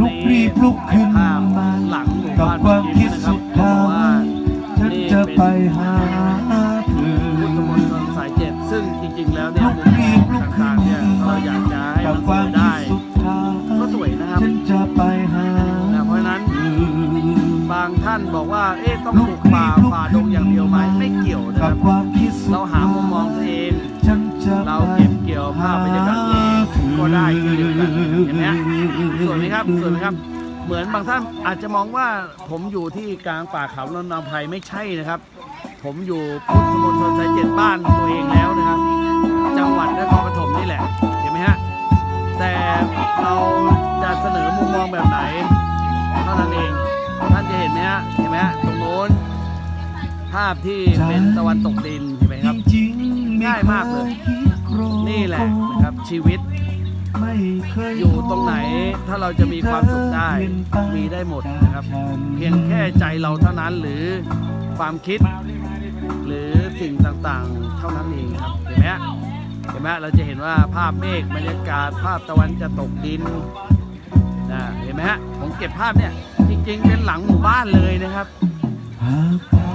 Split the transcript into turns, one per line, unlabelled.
ลุกรีบลุกขึ้นมา
หลัง
กับความคิดสุดท้ายฉันจะไปหาเธอ
พุทธมณฑลสายเจ็ดซึ่งจริงๆแล้วเนี่ย
ลุก
มุม
รีบลุกขึ้
ต่างๆเนี่ยเราอยากจะให้มัน
ค
ส
วา
วย
มคิ
ได้
ดสุดท้าย
ก็สวยนะครับ
ฉันจะไปหา
เพราะนั้น
บา
งท่านบอกว่าเอ๊ะต้องปลูกป่าฝ่าดงอย่างเดียวไหมไม่เกี่ยวนะครั
บ
ก็ได้เช่นเดียวกันเห็นไหมฮะสวยไหมครับสวยไหมครับ เหมือนบางท่านอาจจะมองว่าผมอยู่ที่กลางป่าเขาลำนำไพรไม่ใช่นะครับ ผมอยู่พุทธมณฑลสายเจ็ดบ้านตัวเองแล้วนะครับ จังหวัดนครปฐมนี่แหละเห็นไหมฮะแต่เราจะเสนอมุมมองแบบไหนเท่านั้นเองท่านจะเห็นไหมฮะเห็นไหมฮะตรงโน้นภาพที่เป็นตะวันตกดินเห็นไหมครับ
ง่า
ยมากเลย นี่แหละนะครับชีวิต
ไม่เคย
อยู่ตรงไหนถ้าเราจะมีความสุขได้มีได้หมดนะครับ เพียงแค่ใจเราเท่านั้นหรือความคิด หรือสิ่งต่างๆ เท่านั้นเองครับเห็นไหมฮะเห็นไหมฮะเราจะเห็นว่าภาพเมฆบรรยากาศภาพตะวันจะตกดินนะเห็นไหมฮะผมเก็บภาพเนี่ยจริงๆเป็นหลังหมู่บ้านเลยนะครับ
หากเรา